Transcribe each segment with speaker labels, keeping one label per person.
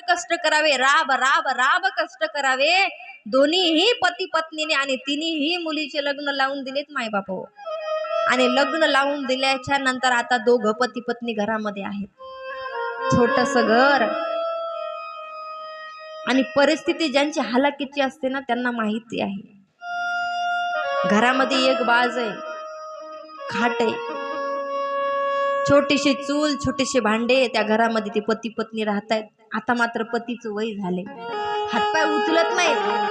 Speaker 1: कष्ट करावे? राब राब राब कष्ट करावे. दोन्हीही पती पत्नीने आणि तिन्ही मुलीचे लग्न लावून दिलेत माय बाप आणि लग्न लावून दिल्याच्या नंतर आता दोघं पती पत्नी घरामध्ये आहेत. छोटस घर. आणि परिस्थिती ज्यांची हालाकीची असते ना त्यांना माहिती आहे. घरामध्ये एक बाज आहे. खाट आहे. छोटीशी चूल छोटेसे भांडे त्या घरामध्ये ते पती पत्नी राहत आहेत आता मात्र पतीचं वय झाले हातपाय उचलत नाहीत.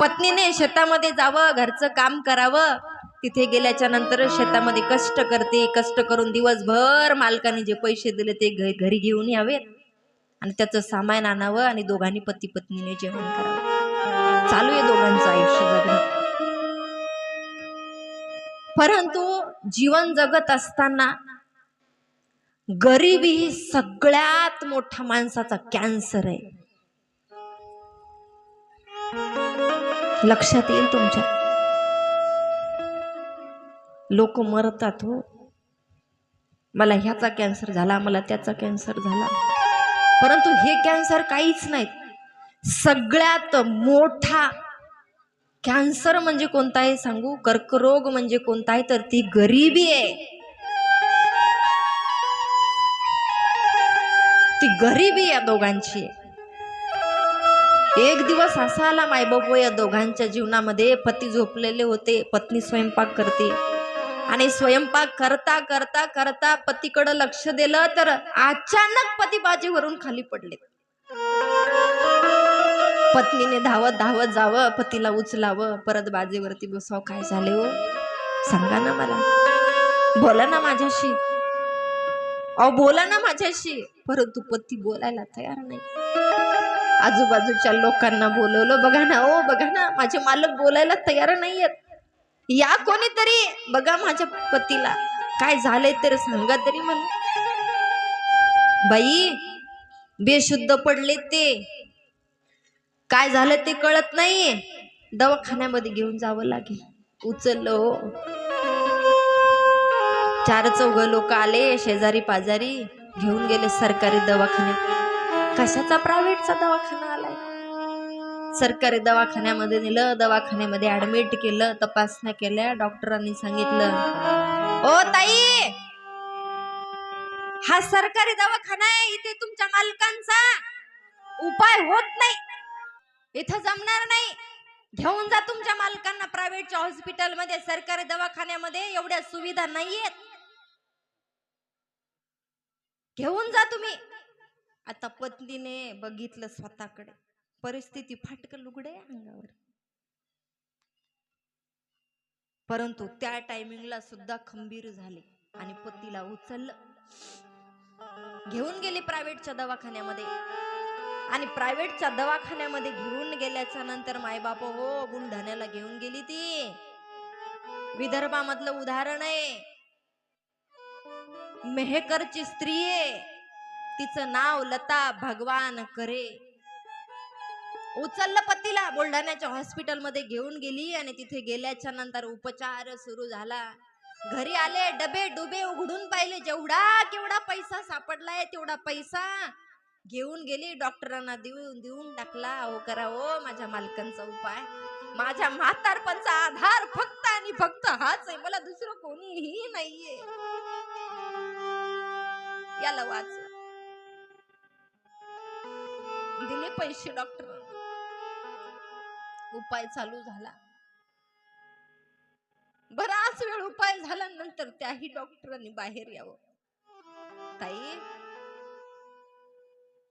Speaker 1: पत्नीने शेतामध्ये जावं घरचं काम करावं. तिथे गेल्याच्यानंतर शेतामध्ये कष्ट करते कष्ट करून दिवसभर मालकाने जे पैसे दिले ते घरी घेऊन यावेत. आणि त्याचं सामान आणावं आणि दोघांनी पती पत्नीने जेवण करावं. चालू आहे दोघांचं आयुष्य जगणं. परंतु जीवन जगत असताना गरिबी ही सगळ्यात मोठा माणसाचा कॅन्सर आहे. लक्षात येईल तुमच्या. लोक मरतात हो. मला ह्याचा कॅन्सर झाला मला त्याचा कॅन्सर झाला. परंतु हे कॅन्सर काहीच नाहीत सगळ्यात मोठा कॅन्सर म्हणजे कोणता आहे सांगू? कर्करोग म्हणजे कोणता आहे? तर ती गरिबी आहे. ती गरिबी या दोघांची एक दिवस असा आला मायबापू या दोघांच्या जीवनामध्ये पती झोपलेले होते पत्नी स्वयंपाक करते. आणि स्वयंपाक करता करता करता पतीकडे लक्ष दिलं तर अचानक पती बाजीवरून खाली पडले. पत्नीने धावत धावत जावं पतीला उचलावं परत बाजेवरती बसावं काय झाले हो? सांगा ना मला. बोला ना माझ्याशी. अहो बोला ना माझ्याशी. परंतु पती बोलायला तयार नाही. आजूबाजूच्या लोकांना बोलवलं बघा ना ओ बघा ना माझे मालक बोलायला तयार नाहीयेत. या कोणीतरी बघा माझ्या पतीला. काय झालंय तर सांगा तरी मला. बाई बेशुद्ध पडले ते. काय झालं ते कळत नाही दवाखान्यामध्ये घेऊन जावं लागेल. उचललं हो. चार चौघ लोक आले शेजारी पाजारी घेऊन गेले सरकारी दवाखान्यात. कशाचा प्रायव्हेटचा दवाखाना आलाय? सरकारी दवाखान्यामध्ये नेलं दवाखान्यामध्ये ऍडमिट केलं तपासण्या केल्या डॉक्टरांनी सांगितलं. ओ ताई! हा सरकारी दवाखाना आहे इथे तुमच्या मालकांचा. उपाय होत नाही. इथं जमणार नाही. घेऊन जा तुमच्या मालकांना प्रायव्हेटच्या हॉस्पिटलमध्ये सरकारी दवाखान्यामध्ये. एवढ्या सुविधा नाहीयेत. घेऊन जा तुम्ही. आता पत्नीने बघितलं स्वतःकडे. परिस्थिती फाटक लुगडे अंगावर. परंतु त्या टायमिंगला सुद्धा खंबीर झाले आणि पतीला उचललं. घेऊन गेली प्रायव्हेटच्या दवाखान्यामध्ये. आणि प्रायव्हेटच्या दवाखान्यामध्ये घेऊन गेल्याच्यानंतर मायबाप हो बुलढाण्याला घेऊन गेली ती. विदर्भामधलं उदाहरण आहे. मेहकरची स्त्री आहे. तिचं नाव लता भगवान करे. उचललं पतीला बुलढाण्याच्या हॉस्पिटलमध्ये घेऊन गेली आणि तिथे गेल्याच्यानंतर उपचार सुरू झाला. घरी आले डबे डुबे उघडून पाहिले. जेवढा केवढा पैसा सापडलाय तेवढा पैसा घेऊन गेली. डॉक्टरांना देऊन देऊन टाकला. हो करा ओ माझ्या मालकांचा उपाय. माझ्या म्हातारपणचा आधार फक्त आणि फक्त हाच आहे. मला दुसरं कोणीही नाहीये. याला वाच. दिले पैसे डॉक्टर उपाय चालू झाला. बराच वेळ उपाय झाल्यानंतर त्याही डॉक्टरांनी बाहेर यावं. ताई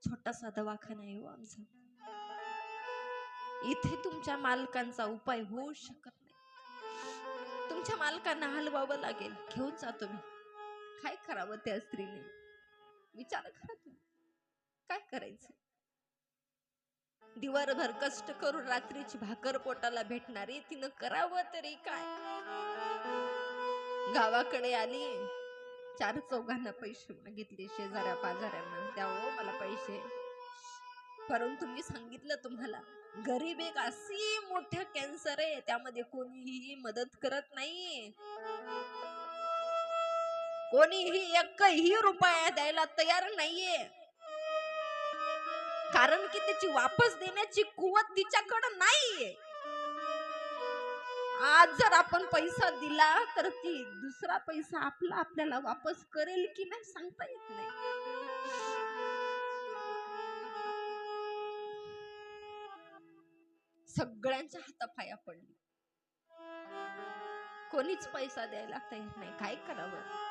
Speaker 1: छोटासा दवाखाना येऊ हो आमचा. इथे तुमच्या मालकांचा उपाय होऊ शकत नाही. तुमच्या मालकांना हलवावं लागेल. घेऊन जा तुम्ही. काय करावं त्या स्त्रीने? विचार करा तुम्ही काय करायचं? दिवसभर कष्ट करून रात्रीची भाकर पोटाला भेटणारी तिनं करावं तरी काय? गावाकडे आली. चार चौघांना पैसे मागितले शेजाऱ्या पाजाऱ्यांना द्या हो मला पैसे. परंतु मी सांगितलं तुम्हाला गरीब एक अशी मोठ्या कॅन्सर आहे त्यामध्ये कोणीही मदत करत नाही कोणीही एकही रुपया द्यायला तयार नाहीये. कारण की त्याची वापस देण्याची कुवत तिच्याकडं नाहीये. आज जर आपण पैसा दिला तर ती दुसरा पैसा आपला आपल्याला वापस करेल की नाही सांगता येत नाही. सगळ्यांच्या हातापाया पडली. कोणीच पैसा द्यायला तयार नाही. काय करावं?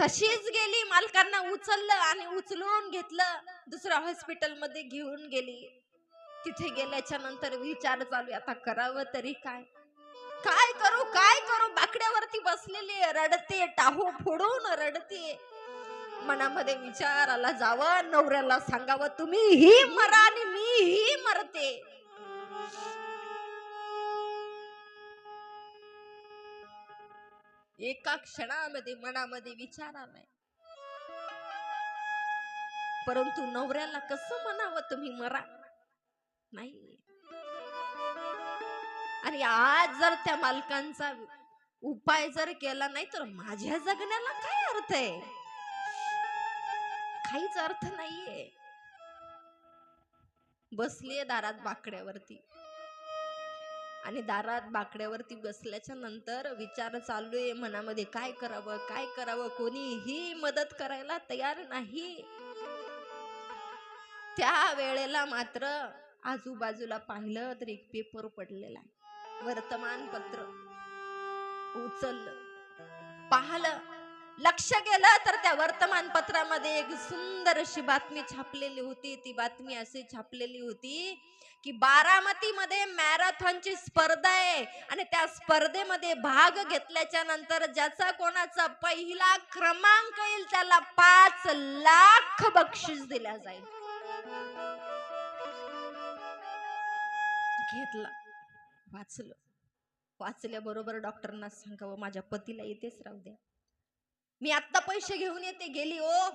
Speaker 1: तशीच गेली मालकांना उचललं आणि उचलून घेतलं. दुसऱ्या हॉस्पिटलमध्ये घेऊन गेली. तिथे गेल्याच्यानंतर विचार चालू आता करावं तरी काय? काय करू काय करू? बाकड्यावरती बसलेली रडते टाहू फोडून रडते. मनामध्ये विचार आला जावं नवऱ्याला सांगावं तुम्ही ही मरा आणि मी ही मरते. एका क्षणामध्ये मनामध्ये विचार आलाय परंतु नवऱ्याला कसं म्हणावं तुम्ही मरा? नाही. आणि आज जर त्या मालकांचा उपाय जर केला नाही तर माझ्या जगण्याला काय अर्थ आहे? काहीच अर्थ नाहीये. बसलीये दारात बाकड्यावरती आणि दारात बाकड्यावरती बसल्याच्या नंतर विचार चालू आहे मनामध्ये काय करावं काय करावं? कोणीही मदत करायला तयार नाही. त्या वेळेला मात्र आजूबाजूला पाहिलं तर एक पेपर पडलेला आहे. वर्तमानपत्र उचललं. पाहिलं. लक्ष गेलं तर त्या वर्तमानपत्रामध्ये एक सुंदर अशी बातमी छापलेली होती. ती बातमी अशी छापलेली होती की बारामतीमध्ये मॅरेथॉनची स्पर्धा आहे आणि त्या स्पर्धेमध्ये भाग घेतल्याच्या नंतर ज्याचा कोणाचा पहिला क्रमांक येईल त्याला पाच लाख बक्षीस दिल्या जाईल. घेतला. वाचलं. वाचल्याबरोबर डॉक्टरांना सांगावं माझ्या पतीला इथेच राहू द्या. मी आत्ता पैसे घेऊन येते गेली ओ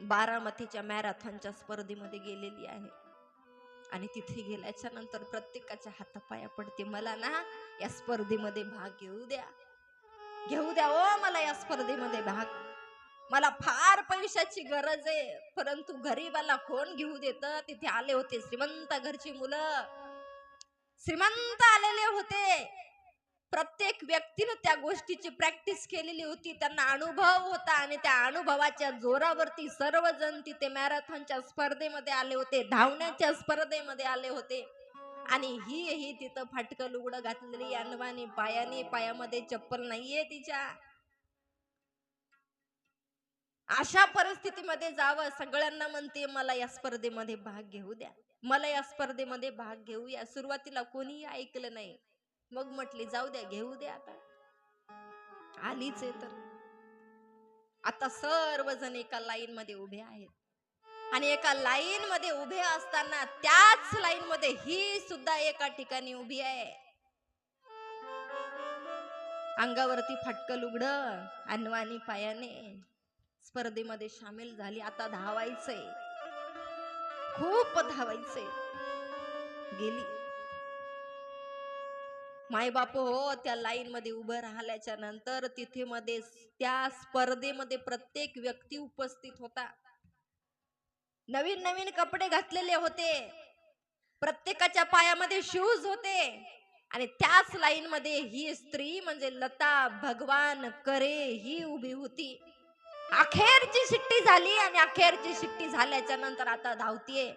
Speaker 1: बारामतीच्या मॅरेथॉनच्या स्पर्धेमध्ये गेलेली आहे. आणि तिथे गेल्याच्यानंतर प्रत्येकाच्या हातापाया पडते मला ना या स्पर्धेमध्ये भाग घेऊ द्या. घेऊ द्या ओ मला या स्पर्धेमध्ये भाग. मला फार पैशाची गरज आहे परंतु गरीबाला कोण घेऊ देत? तिथे आले होते श्रीमंत घरची मुलं. श्रीमंत आलेले होते. प्रत्येक व्यक्तीनं त्या गोष्टीची प्रॅक्टिस केलेली होती. त्यांना अनुभव होता आणि त्या अनुभवाच्या जोरावरती सर्वजण तिथे मॅरेथॉनच्या स्पर्धेमध्ये आले होते धावण्याच्या स्पर्धेमध्ये आले होते. आणि ही ही तिथं फाटकं लुगडं घातलेली अनवानी पायाने पायामध्ये चप्पल नाहीये तिच्या. अशा परिस्थितीमध्ये जावं सगळ्यांना म्हणते मला या स्पर्धेमध्ये भाग घेऊ द्या. मला या स्पर्धेमध्ये भाग घेऊया. सुरुवातीला कोणीही ऐकलं नाही. मग म्हटली जाऊ द्या घेऊ द्या आता. आलीच आहे तर. आता सर्वजण एका लाईन मध्ये उभे आहेत. आणि एका लाईन मध्ये उभे असताना त्याच लाईन मध्ये ही सुद्धा एका ठिकाणी उभी आहे. अंगावरती फाटकं लुगडं अनवानी पायाने स्पर्धेमध्ये सामील झाली. आता धावायचंय. खूप धावायचंय. गेली. मायबाप हो त्या लाईन मध्ये उभं राहिल्याच्या नंतर तिथे मध्ये त्या स्पर्धेमध्ये प्रत्येक व्यक्ती उपस्थित होता. नवीन नवीन कपडे घातलेले होते. प्रत्येकाच्या पायामध्ये शूज होते. आणि त्याच लाईन मध्ये ही स्त्री म्हणजे लता भगवान करे ही उभी होती. अखेरची शिट्टी झाली आणि अखेरची शिट्टी झाल्याच्यानंतर आता धावतीये.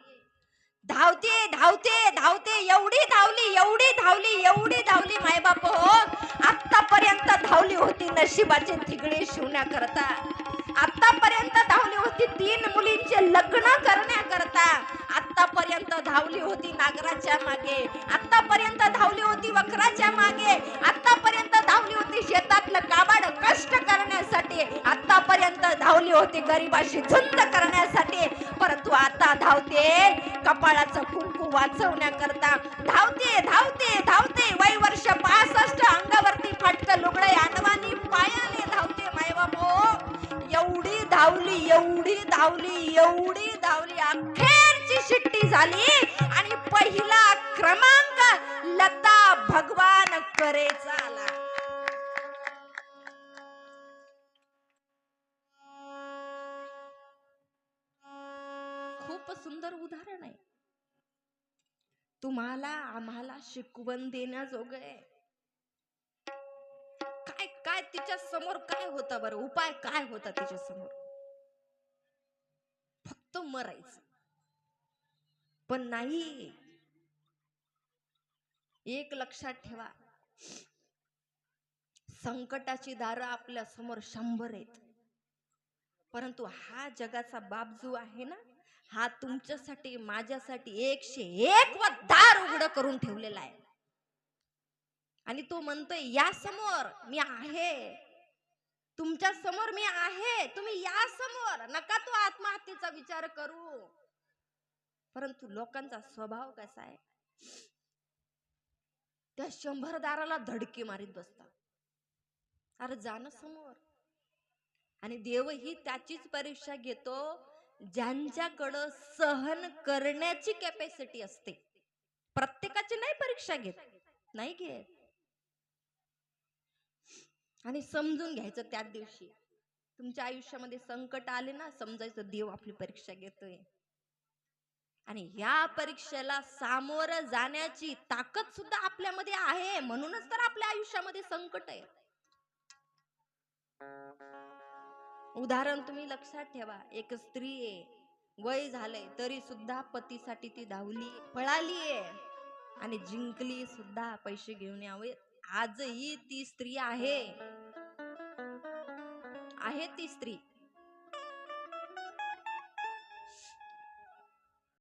Speaker 1: धावते धावते धावते एवढी धावली एवढी धावली एवढी धावली मायबाप हो. आतापर्यंत धावली होती नशिबाचे तिगडे शिवण्याकरता आतापर्यंत धावली होती तीन मुलींचे लग्न करण्याकरता आतापर्यंत धावली होती नागराच्या मागे. आतापर्यंत धावली होती वक्राच्या मागे. आतापर्यंत होती शेतातलं काबाड कष्ट करण्यासाठी आतापर्यंत धावली होती गरिबाशी झुंज करण्यासाठी. परंतु आता धावते कपाळाचं कुंकू वाचवण्याकरता. धावते धावते धावते वय वर्ष पासष्ट अंगावरती फाटकं लुगडे आणवानी पायाने धावते मायबाबो एवढी धावली एवढी धावली एवढी धावली. अखेरची शिट्टी झाली आणि पहिला क्रमांक लता भगवान करेचा आला खूप सुंदर उदाहरण आहे. तुम्हाला आम्हाला शिकवण देण्याजोग आहे. काय काय तिच्या समोर काय होता बरं? उपाय काय होता तिच्या समोर? फक्त मरायचं. पण नाही. एक लक्षात ठेवा. संकटाची दारं आपल्यासमोर शंभर आहेत. परंतु हा जगाचा बाप जो आहे ना? हा तुमच्यासाठी माझ्यासाठी एकशे एक व दार उघड करून ठेवलेला आहे. आणि तो म्हणतोय या समोर मी आहे. तुमच्यासमोर मी आहे. तुम्ही या समोर नका तो आत्महत्येचा विचार करू. परंतु लोकांचा स्वभाव कसा आहे? त्या शंभर दाराला धडकी मारीत बसतात. अरे जाण समोर. आणि देवही त्याचीच परीक्षा घेतो. ज्यांच्याकडं सहन करण्याची कॅपॅसिटी असते. प्रत्येकाची नाही परीक्षा घेत. नाही घेत. आणि समजून घ्यायचं त्याच दिवशी. तुमच्या आयुष्यामध्ये संकट आले ना समजायचं देव आपली परीक्षा घेतोय. आणि या परीक्षेला सामोरं जाण्याची ताकद सुद्धा आपल्यामध्ये आहे. म्हणूनच तर आपल्या आयुष्यामध्ये संकट आहे. उदाहरण तुम्ही लक्षात ठेवा. एक स्त्री आहे. वय झालंय तरी सुद्धा पतीसाठी ती धावली पळाली आहे. आणि जिंकली सुद्धा पैसे घेऊन यावे. आजही ती स्त्री आहे. आहे ती स्त्री.